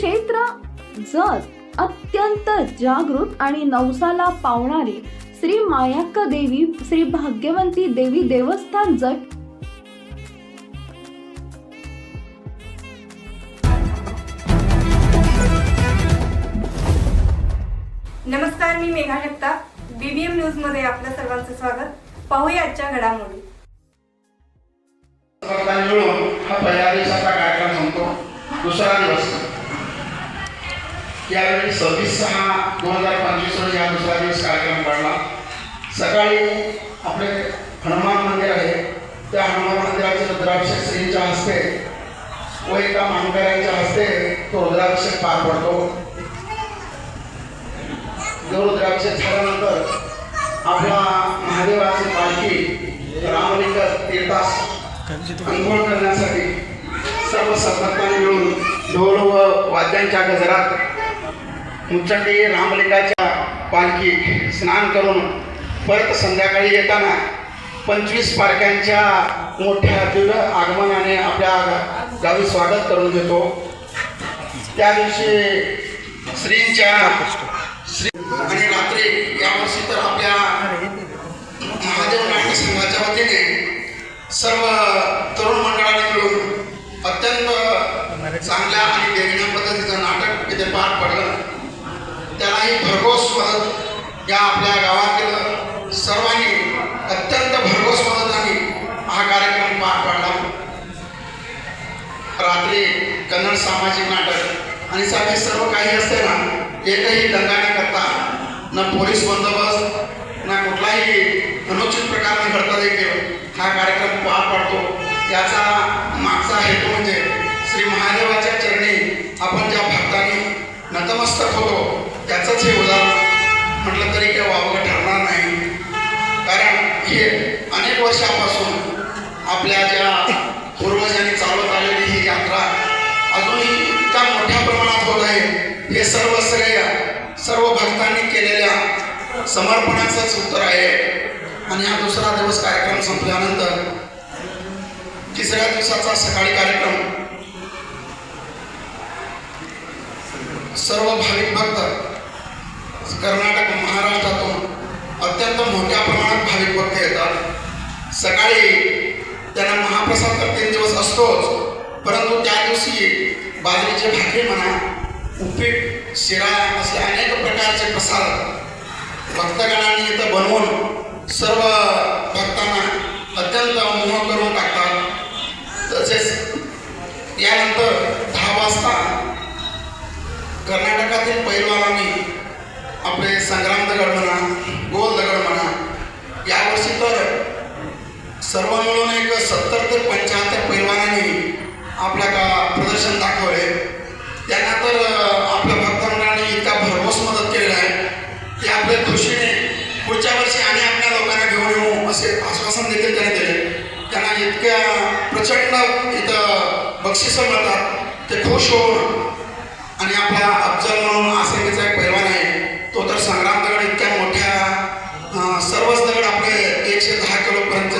क्षेत्र जत अत्यंत जागृत आणि नवसाला पावणारी श्री मायाक्का देवी श्री भाग्यवंती देवी देवस्थान जट नमस्कार मी मेघा जगताप. बीबीएम न्यूजमध्ये आपल्या सर्वांचं स्वागत. पाहूया आजच्या घडामोडी. मिळून हा कार्यक्रम दुसरा दिवस. यावेळी सव्वीस सहा दोन हजार पंचवीस रोजी हा दुसरा दिवस कार्यक्रम पडला सकाळी आपले हनुमान मंदिर आहे. त्या हनुमान मंदिराचे रुद्राभिषेक श्रींच्या हस्ते व एका मानकऱ्यांच्या हस्ते तो रुद्राभिषेक पार पडतो. जो रुद्राभिषेक झाल्यानंतर आपला महादेवाची पालखी रामलिंग तीर्थास अंघोळ करण्यासाठी सर्व संपत्तांनी मिळून ढोल व वाद्यांच्या गजरात मुचंडी रामलिंगाच्या पालखी स्नान करून परत संध्याकाळी येताना पंचवीस पारख्यांच्या मोठ्या दिव्य आगमनाने आपल्या गावी स्वागत करून घेतो. त्या दिवशी श्रींच्या श्री आणि रात्री यावर्षी तर आपल्या महादेव नाट्य संघाच्या वतीने सर्व तरुण मंडळाने मिळून अत्यंत चांगल्या आणि वेगळ्या पद्धतीचं नाटक इथे पार पडलं. त्यालाही भरघोस मदत या आपल्या गावातील सर्वांनी अत्यंत भरघोस मदताने हा कार्यक्रम पार पाडला. रात्री कन्नड सामाजिक नाटक आणि साथे सर्व काही असते ना एकही दंगा न करता ना पोलीस बंदोबस्त ना कुठलाही अनुचित प्रकार न घडता देखील हा कार्यक्रम पार पाडतो. याचा मागचा हेतू म्हणजे श्री महादेवाच्या चरणी आपण ज्या भक्तांनी नतमस्तक होतो वावगं ठरणार नाही. कारण हे अनेक वर्षापासून आपल्या ज्या पूर्वजांनी चालवत आलेली ही यात्रा अजूनही इतक्या मोठ्या प्रमाणात होत आहे. हे सर्व श्रेय सर्व भक्तांनी केलेल्या समर्पणाचंच उत्तर आहे. आणि हा दुसरा दिवस कार्यक्रम संपल्यानंतर तिसऱ्या दिवसाचा सकाळी कार्यक्रम सर्व भाविक भक्त कर्नाटक महाराष्ट्रातून अत्यंत मोठ्या प्रमाणात भाविक भक्त येतात सकाळी त्यांना महाप्रसाद तर तीन दिवस असतोच परंतु त्या दिवशी बाजरीचे भाकरी म्हणा उपीट शिरा असे अनेक प्रकारचे प्रसाद भक्तगणांनी इथं बनवून सर्व भक्तांना अत्यंत मोह करून टाकतात. तसेच यानंतर दहा वाजता कर्नाटकातील पैलवानांनी आपले संग्राम दगड म्हणा गोल दगड म्हणा यावर्षी तर सर्व मिळून एक सत्तर ते पंच्याहत्तर पैलवानांनी आपल्या का प्रदर्शन दाखवले. त्यांना तर आपल्या भक्तमंडळाने इतका भरघोस मदत केलेला आहे. की आपल्या खुशीने पुढच्या वर्षी आणि आपल्या लोकांना घेऊन येऊ असे आश्वासन देखील त्यांनी दिले. त्यांना इतक्या प्रचंड इथं बक्षिसं मिळतात. ते खुश होऊन आणि आपला अफजल म्हणून आसंगीचा एक पैलवान आहे तो तर संग्राम दगड इतक्या मोठ्या अं, सर्वच दगड आपले एकशे दहा किलोपर्यंत